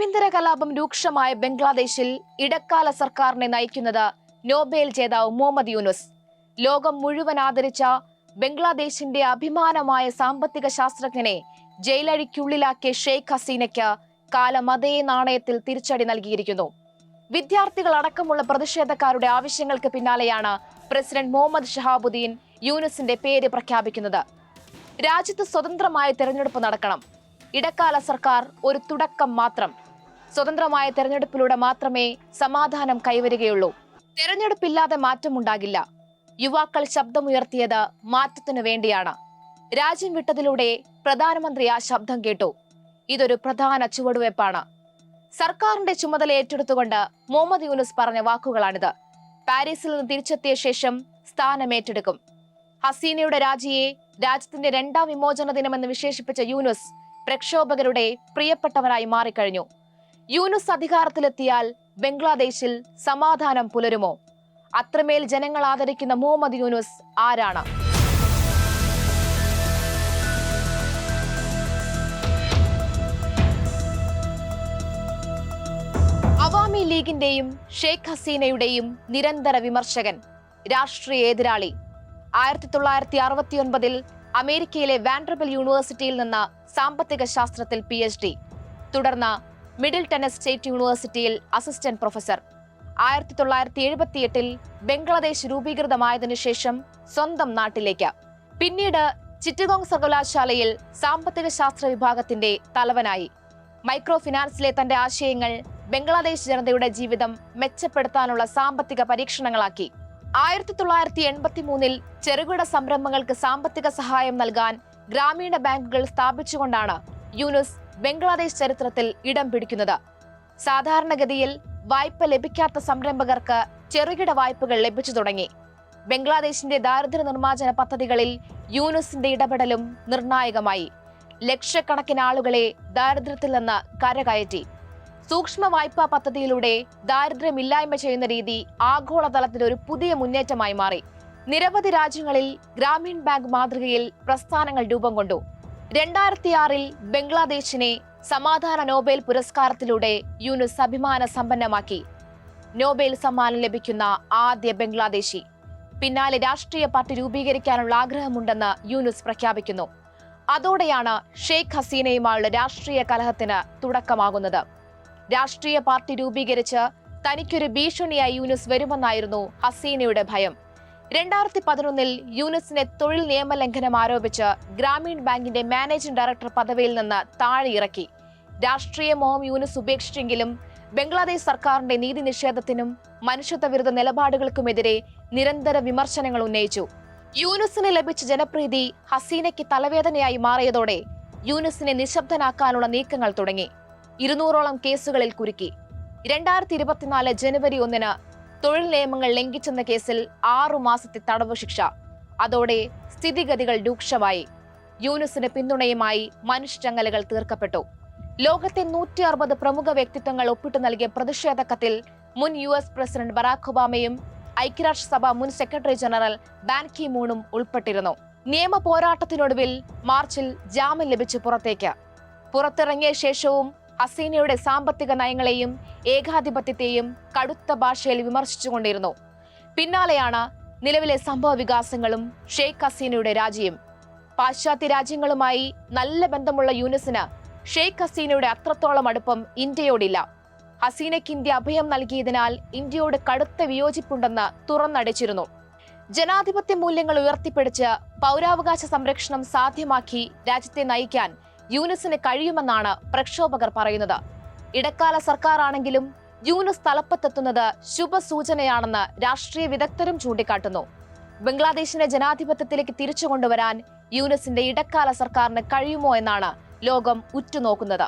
ആഭ്യന്തര കലാപം രൂക്ഷമായ ബംഗ്ലാദേശിൽ ഇടക്കാല സർക്കാരിനെ നയിക്കുന്നത് നോബേൽ ജേതാവ് മുഹമ്മദ് യൂനുസ്. ലോകം മുഴുവൻ ആദരിച്ച ബംഗ്ലാദേശിന്റെ അഭിമാനമായ സാമ്പത്തിക ശാസ്ത്രജ്ഞനെ ജയിലഴിക്കുള്ളിലാക്കിയ ഷെയ്ഖ് ഹസീനയ്ക്ക് കാലം അതേ നാണയത്തിൽ തിരിച്ചടി നൽകിയിരിക്കുന്നു. വിദ്യാർത്ഥികൾ അടക്കമുള്ള പ്രതിഷേധക്കാരുടെ ആവശ്യങ്ങൾക്ക് പിന്നാലെയാണ് പ്രസിഡന്റ് മുഹമ്മദ് ഷഹാബുദ്ദീൻ യൂനുസിന്റെ പേര് പ്രഖ്യാപിക്കുന്നത്. രാജ്യത്ത് സ്വതന്ത്രമായ തെരഞ്ഞെടുപ്പ് നടക്കണം. ഇടക്കാല സർക്കാർ ഒരു തുടക്കം മാത്രം. സ്വതന്ത്രമായ തെരഞ്ഞെടുപ്പിലൂടെ മാത്രമേ സമാധാനം കൈവരികയുള്ളൂ. തെരഞ്ഞെടുപ്പില്ലാതെ മാറ്റമുണ്ടാകില്ല. യുവാക്കൾ ശബ്ദമുയർത്തിയത് മാറ്റത്തിനു വേണ്ടിയാണ്. രാജ്യം വിട്ടതിലൂടെ പ്രധാനമന്ത്രി ആ ശബ്ദം കേട്ടു. ഇതൊരു പ്രധാന ചുവടുവയ്പ്പാണ് സർക്കാരിന്റെ ചുമതല ഏറ്റെടുത്തുകൊണ്ട് മുഹമ്മദ് യൂനുസ് പറഞ്ഞ വാക്കുകളാണിത്. പാരീസിൽ നിന്ന് തിരിച്ചെത്തിയ ശേഷം സ്ഥാനമേറ്റെടുക്കും ഹസീനയുടെ രാജിയെ രാജ്യത്തിന്റെ രണ്ടാം വിമോചന ദിനമെന്ന് വിശേഷിപ്പിച്ച യൂനുസ് പ്രക്ഷോഭകരുടെ പ്രിയപ്പെട്ടവരായി മാറിക്കഴിഞ്ഞു. യൂനുസ് അധികാരത്തിലെത്തിയാൽ ബംഗ്ലാദേശിൽ സമാധാനം പുലരുമോ? അത്രമേൽ ജനങ്ങൾ ആദരിക്കുന്ന മുഹമ്മദ് യൂനുസ് ആരാണ്? അവാമി ലീഗിന്റെയും ഷെയ്ഖ് ഹസീനയുടെയും നിരന്തര വിമർശകൻ രാഷ്ട്രീയ എതിരാളി. ആയിരത്തി തൊള്ളായിരത്തി അറുപത്തിയൊൻപതിൽ അമേരിക്കയിലെ വാൻഡ്രബിൾ യൂണിവേഴ്സിറ്റിയിൽ നിന്ന് സാമ്പത്തിക ശാസ്ത്രത്തിൽ പി എച്ച് ഡി. തുടർന്ന് മിഡിൽ ടെന്നസ് സ്റ്റേറ്റ് യൂണിവേഴ്സിറ്റിയിൽ അസിസ്റ്റന്റ് പ്രൊഫസർ. ആയിരത്തി തൊള്ളായിരത്തി എഴുപത്തിയെട്ടിൽ ബംഗ്ലാദേശ് രൂപീകൃതമായതിനു ശേഷം സ്വന്തം നാട്ടിലേക്ക്. പിന്നീട് ചിറ്റഗോങ് സർവകലാശാലയിൽ സാമ്പത്തിക ശാസ്ത്ര വിഭാഗത്തിന്റെ തലവനായി. മൈക്രോ ഫിനാൻസിലെ തന്റെ ആശയങ്ങൾ ബംഗ്ലാദേശ് ജനതയുടെ ജീവിതം മെച്ചപ്പെടുത്താനുള്ള സാമ്പത്തിക പരീക്ഷണങ്ങളാക്കി. ആയിരത്തി തൊള്ളായിരത്തി എൺപത്തി മൂന്നിൽ ചെറുകിട സംരംഭങ്ങൾക്ക് സാമ്പത്തിക സഹായം നൽകാൻ ഗ്രാമീണ ബാങ്കുകൾ സ്ഥാപിച്ചുകൊണ്ടാണ് യൂനുസ് ബംഗ്ലാദേശ് ചരിത്രത്തിൽ ഇടം പിടിക്കുന്നത്. സാധാരണഗതിയിൽ വായ്പ ലഭിക്കാത്ത സംരംഭകർക്ക് ചെറുകിട വായ്പകൾ ലഭിച്ചു തുടങ്ങി. ബംഗ്ലാദേശിന്റെ ദാരിദ്ര്യ നിർമ്മാർജന പദ്ധതികളിൽ യൂനുസിന്റെ ഇടപെടലും നിർണായകമായി. ലക്ഷക്കണക്കിന് ആളുകളെ ദാരിദ്ര്യത്തിൽ നിന്ന് കരകയറ്റി. സൂക്ഷ്മ വായ്പാ പദ്ധതിയിലൂടെ ദാരിദ്ര്യമില്ലായ്മ ചെയ്യുന്ന രീതി ആഗോളതലത്തിൽ ഒരു പുതിയ മുന്നേറ്റമായി മാറി. നിരവധി രാജ്യങ്ങളിൽ ഗ്രാമീൺ ബാങ്ക് മാതൃകയിൽ പ്രസ്ഥാനങ്ങൾ രൂപം കൊണ്ടു. രണ്ടായിരത്തി ആറിൽ ബംഗ്ലാദേശിനെ സമാധാന നോബേൽ പുരസ്കാരത്തിലൂടെ യൂനുസ് അഭിമാന സമ്പന്നമാക്കി. നോബേൽ സമ്മാനം ലഭിക്കുന്ന ആദ്യ ബംഗ്ലാദേശി. പിന്നാലെ രാഷ്ട്രീയ പാർട്ടി രൂപീകരിക്കാനുള്ള ആഗ്രഹമുണ്ടെന്ന് യൂനുസ് പ്രഖ്യാപിക്കുന്നു. അതോടെയാണ് ഷെയ്ഖ് ഹസീനയുമായുള്ള രാഷ്ട്രീയ കലഹത്തിന് തുടക്കമാകുന്നത്. രാഷ്ട്രീയ പാർട്ടി രൂപീകരിച്ച് തനിക്കൊരു ഭീഷണിയായി യൂനുസ് വരുമെന്നായിരുന്നു ഹസീനയുടെ ഭയം. രണ്ടായിരത്തി പതിനൊന്നിൽ യൂനിസിനെ തൊഴിൽ നിയമലംഘനം ആരോപിച്ച് ഗ്രാമീൺ ബാങ്കിന്റെ മാനേജിംഗ് ഡയറക്ടർ പദവിയിൽ നിന്ന് താഴെ ഇറക്കി. രാഷ്ട്രീയ മോഹം യൂനിസ് ഉപേക്ഷിച്ചെങ്കിലും ബംഗ്ലാദേശ് സർക്കാരിന്റെ നീതി നിഷേധത്തിനും മനുഷ്യത്വ വിരുദ്ധ നിലപാടുകൾക്കുമെതിരെ നിരന്തര വിമർശനങ്ങൾ ഉന്നയിച്ചു. യൂനുസിന് ലഭിച്ച ജനപ്രീതി ഹസീനയ്ക്ക് തലവേദനയായി മാറിയതോടെ യൂനുസിനെ നിശബ്ദനാക്കാനുള്ള നീക്കങ്ങൾ തുടങ്ങി. ഇരുന്നൂറോളം കേസുകളിൽ കുരുക്കി. രണ്ടായിരത്തി ഇരുപത്തിനാല് ജനുവരി ഒന്നിന് തൊഴിൽ നിയമങ്ങൾ ലംഘിച്ചെന്ന കേസിൽ ആറു മാസത്തെ തടവ് ശിക്ഷ. അതോടെ സ്ഥിതിഗതികൾ രൂക്ഷമായി. യൂനുസിന് പിന്തുണയുമായി മനുഷ്യചങ്ങലകൾ തീർക്കപ്പെട്ടു. ലോകത്തെ നൂറ്റി അറുപത് പ്രമുഖ വ്യക്തിത്വങ്ങൾ ഒപ്പിട്ടു നൽകിയ പ്രതിഷേധ കത്തിൽ മുൻ യു എസ് പ്രസിഡന്റ് ബറാഖ് ഒബാമയും ഐക്യരാഷ്ട്രസഭ മുൻ സെക്രട്ടറി ജനറൽ ബാൻ കി മൂണും ഉൾപ്പെട്ടിരുന്നു. നിയമ പോരാട്ടത്തിനൊടുവിൽ മാർച്ചിൽ ജാമ്യം ലഭിച്ചു പുറത്തേക്ക്. പുറത്തിറങ്ങിയ ശേഷവും ഹസീനയുടെ സാമ്പത്തിക നയങ്ങളെയും ഏകാധിപത്യത്തെയും കടുത്ത ഭാഷയിൽ വിമർശിച്ചുകൊണ്ടിരുന്നു. പിന്നാലെയാണ് നിലവിലെ സംഭവ വികാസങ്ങളും ഷെയ്ഖ് ഹസീനയുടെ രാജിയും. പാശ്ചാത്യ രാജ്യങ്ങളുമായി നല്ല ബന്ധമുള്ള യൂനിസിന് ഷെയ്ഖ് ഹസീനയുടെ അത്രത്തോളം അടുപ്പം ഇന്ത്യയോടില്ല. ഹസീനയ്ക്ക് ഇന്ത്യ അഭയം നൽകിയതിനാൽ ഇന്ത്യയോട് കടുത്ത വിയോജിപ്പുണ്ടെന്ന് തുറന്നടിച്ചിരുന്നു. ജനാധിപത്യ മൂല്യങ്ങൾ ഉയർത്തിപ്പിടിച്ച് പൗരാവകാശ സംരക്ഷണം സാധ്യമാക്കി രാജ്യത്തെ നയിക്കാൻ യൂനിസിന് കഴിയുമെന്നാണ് പ്രക്ഷോഭകർ പറയുന്നത്. ഇടക്കാല സർക്കാരാണെങ്കിലും യൂനിസ് തലപ്പത്തെത്തുന്നത് ശുഭസൂചനയാണെന്ന് രാഷ്ട്രീയ വിദഗ്ധരും ചൂണ്ടിക്കാട്ടുന്നു. ബംഗ്ലാദേശിനെ ജനാധിപത്യത്തിലേക്ക് തിരിച്ചു കൊണ്ടുവരാൻ യൂനിസിന്റെ ഇടക്കാല സർക്കാരിന് കഴിയുമോ എന്നാണ് ലോകം ഉറ്റുനോക്കുന്നത്.